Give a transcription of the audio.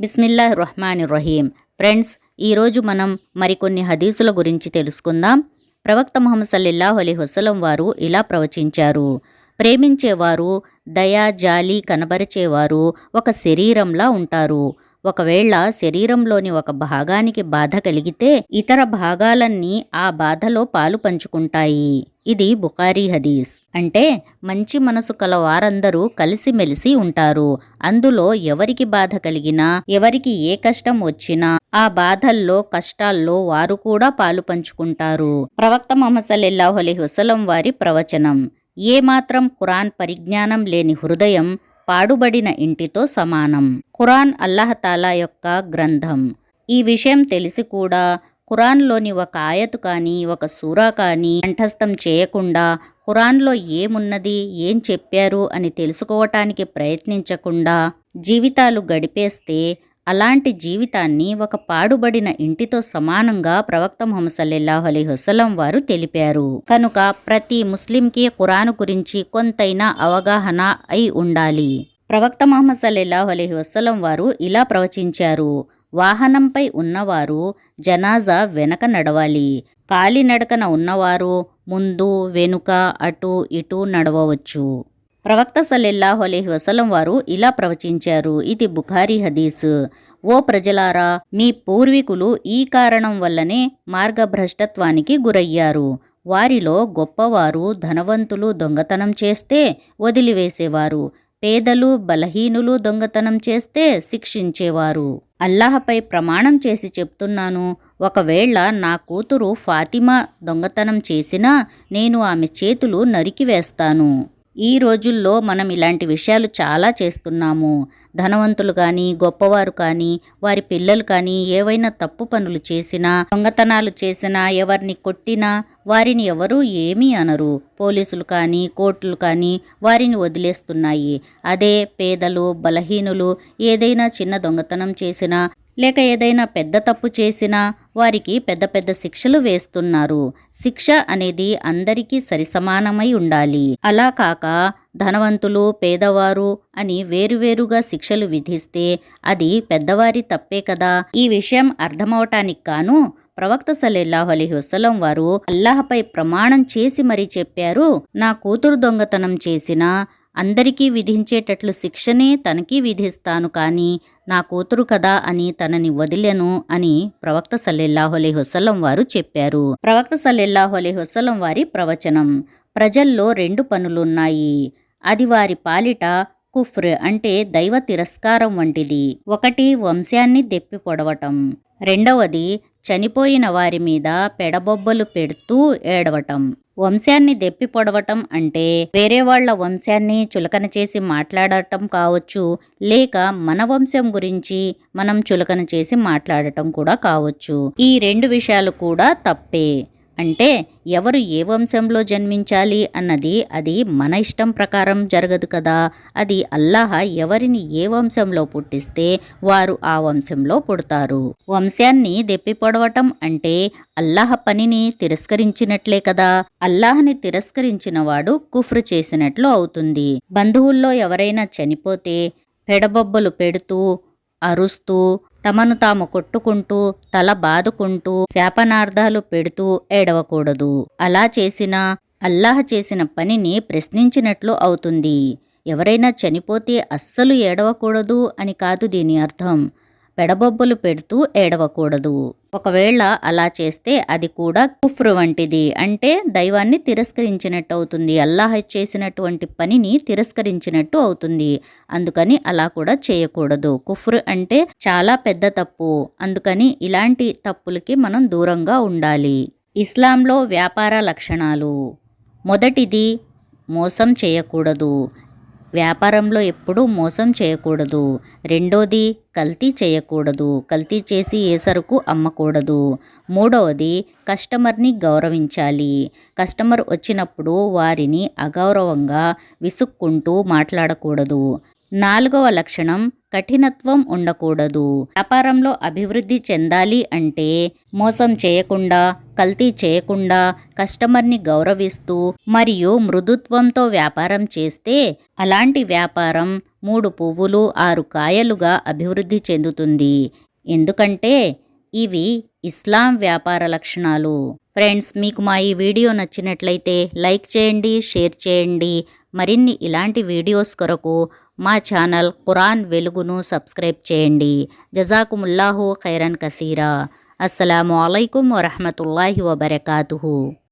Bismillah Rahman Rahim friends ఈరోజు మనం మరికొన్ని హదీసుల గురించి తెలుసుకుందాం. ప్రవక్త మొహమ్మద్ సల్లెల్లాహు అలీ హుసలం వారు ఇలా ప్రవచించారు. ప్రేమించేవారు దయా జాలి కనబరిచేవారు ఒక శరీరంలా ఉంటారు. ఒకవేళ శరీరంలోని ఒక భాగానికి బాధ కలిగితే ఇతర భాగాలన్నీ ఆ బాధలో పాలు పంచుకుంటాయి. ఇది బుఖారీ హదీస్. అంటే మంచి మనసు కల వారందరూ కలిసిమెలిసి ఉంటారు. అందులో ఎవరికి బాధ కలిగినా ఎవరికి ఏ కష్టం వచ్చినా ఆ బాధల్లో కష్టాల్లో వారు కూడా పాలు పంచుకుంటారు. ప్రవక్త మొహమ్మద్ సల్లెల్లాహు అలైహి వారి ప్రవచనం. ఏ మాత్రం ఖురాన్ పరిజ్ఞానం లేని హృదయం పాడుబడిన ఇంటితో సమానం. ఖురాన్ అల్లహతాలా యొక్క గ్రంథం. ఈ విషయం తెలిసి కూడా ఖురాన్లోని ఒక ఆయతు కానీ ఒక సూరా కానీ కంఠస్థం చేయకుండా ఖురాన్లో ఏమున్నది ఏం చెప్పారు అని తెలుసుకోవటానికి ప్రయత్నించకుండా జీవితాలు గడిపేస్తే అలాంటి జీవితాన్ని ఒక పాడుబడిన ఇంటితో సమానంగా ప్రవక్త మొహమ్మద్ సల్లెల్లాహు అలీ హుసలం వారు తెలిపారు. కనుక ప్రతి ముస్లింకి ఖురాను గురించి కొంతైనా అవగాహన అయి ఉండాలి. ప్రవక్త మొహమ్మద్ సల్లెల్లాహు అలీ వసలం వారు ఇలా ప్రవచించారు. వాహనంపై ఉన్నవారు జనాజా వెనక నడవాలి. కాలినడకన ఉన్నవారు ముందు వెనుక అటు ఇటు నడవవచ్చు. ప్రవక్త సల్లెల్లాహు అలహి వసలం వారు ఇలా ప్రవచించారు. ఇది బుఖారీ హదీస్. ఓ ప్రజలారా మీ పూర్వీకులు ఈ కారణం వల్లనే మార్గభ్రష్టత్వానికి గురయ్యారు. వారిలో గొప్పవారు ధనవంతులు దొంగతనం చేస్తే వదిలివేసేవారు. పేదలు బలహీనులు దొంగతనం చేస్తే శిక్షించేవారు. అల్లాహపై ప్రమాణం చేసి చెప్తున్నాను. ఒకవేళ నా కూతురు ఫాతిమా దొంగతనం చేసినా నేను ఆమె చేతులు నరికివేస్తాను ఈ రోజుల్లో మనం ఇలాంటి విషయాలు చాలా చేస్తున్నాము. ధనవంతులు కానీ గొప్పవారు కానీ వారి పిల్లలు కానీ ఏవైనా తప్పు పనులు చేసినా దొంగతనాలు చేసినా ఎవరిని కొట్టినా వారిని ఎవరూ ఏమీ అనరు. పోలీసులు కానీ కోర్టులు కానీ వారిని వదిలేస్తున్నాయి. అదే పేదలు బలహీనులు ఏదైనా చిన్న దొంగతనం చేసినా లేక ఏదైనా పెద్ద తప్పు చేసినా వారికి పెద్ద పెద్ద శిక్షలు వేస్తున్నారు. శిక్ష అనేది అందరికీ సరిసమానమై ఉండాలి. అలా కాక ధనవంతులు పేదవారు అని వేరువేరుగా శిక్షలు విధిస్తే అది పెద్దవారి తప్పే కదా. ఈ విషయం అర్థమవటానికి కాను ప్రవక్త సల్లెల్లాహు అలీ వసలం వారు అల్లాహపై ప్రమాణం చేసి మరీ చెప్పారు. నా కూతురు దొంగతనం చేసినా అందరికీ విధించేటట్లు శిక్షనే తనకి విధిస్తాను కానీ నా కూతురు కదా అని తనని వదిలెను అని ప్రవక్త సల్లెల్లాహులే హుసలం వారు చెప్పారు. ప్రవక్త సల్లెల్లాహులే హుసలం వారి ప్రవచనం. ప్రజల్లో రెండు పనులున్నాయి. అది వారి పాలిట కుఫ్ర్ అంటే దైవ తిరస్కారం వంటిది. ఒకటి వంశాన్ని దెప్పి పొడవటం. రెండవది చనిపోయిన వారి మీద పెడబొబ్బలు పెడుతూ ఏడవటం. వంశాన్ని దెప్పి పొడవటం అంటే వేరే వాళ్ళ వంశాన్ని చులకన చేసి మాట్లాడటం కావచ్చు లేక మన వంశం గురించి మనం చులకన చేసి మాట్లాడటం కూడా కావచ్చు. ఈ రెండు విషయాలు కూడా తప్పే. అంటే ఎవరు ఏ వంశంలో జన్మించాలి అన్నది అది మన ఇష్టం ప్రకారం జరగదు కదా. అది అల్లాహ ఎవరిని ఏ వంశంలో పుట్టిస్తే వారు ఆ వంశంలో పుడతారు. వంశాన్ని దెప్పి పొడవటం అంటే అల్లాహ పనిని తిరస్కరించినట్లే కదా. అల్లాహని తిరస్కరించిన వాడు కుఫ్రు చేసినట్లు అవుతుంది. బంధువుల్లో ఎవరైనా చనిపోతే పెడబొబ్బలు పెడుతూ అరుస్తూ తమను తాము కొట్టుకుంటూ తల బాదుకుంటూ శాపనార్థాలు పెడుతూ ఏడవకూడదు. అలా చేసినా అల్లాహ్ చేసిన పనిని ప్రశ్నించినట్లు అవుతుంది. ఎవరైనా చనిపోతే అస్సలు ఏడవకూడదు అని కాదు దీని అర్థం. పెడబొబ్బలు పెడుతూ ఏడవకూడదు. ఒకవేళ అలా చేస్తే అది కూడా కుఫ్రు వంటిది. అంటే దైవాన్ని తిరస్కరించినట్టు అవుతుంది అల్లాహ్ చేసినటువంటి పనిని తిరస్కరించినట్టు అవుతుంది. అందుకని అలా కూడా చేయకూడదు. కుఫ్రు అంటే చాలా పెద్ద తప్పు. అందుకని ఇలాంటి తప్పులకి మనం దూరంగా ఉండాలి. ఇస్లాంలో వ్యాపార లక్షణాలు. మొదటిది మోసం చేయకూడదు. వ్యాపారంలో ఎప్పుడూ మోసం చేయకూడదు. రెండోది కల్తీ చేయకూడదు. కల్తీ చేసి ఏ సరుకు అమ్మకూడదు. మూడవది కస్టమర్ని గౌరవించాలి. కస్టమర్ వచ్చినప్పుడు వారిని అగౌరవంగా విసుక్కుంటూ మాట్లాడకూడదు. నాలుగవ లక్షణం కఠినత్వం ఉండకూడదు. వ్యాపారంలో అభివృద్ధి చెందాలి అంటే మోసం చేయకుండా కల్తీ చేయకుండా కస్టమర్ని గౌరవిస్తూ మరియు మృదుత్వంతో వ్యాపారం చేస్తే అలాంటి వ్యాపారం మూడు పువ్వులు ఆరు కాయలుగా అభివృద్ధి చెందుతుంది. ఎందుకంటే ఇవి ఇస్లాం వ్యాపార లక్షణాలు. ఫ్రెండ్స్ మీకు మా ఈ వీడియో నచ్చినట్లయితే లైక్ చేయండి షేర్ చేయండి. మరిన్ని ఇలాంటి వీడియోస్ కొరకు మా ఛానల్ ఖురాన్ వెలుగును సబ్స్క్రైబ్ చేయండి. జజాకుముల్లాహు ఖైరన్ కసీరా. అస్సలాము అలైకుం వరహమతుల్లాహి వబర్కాతుహు.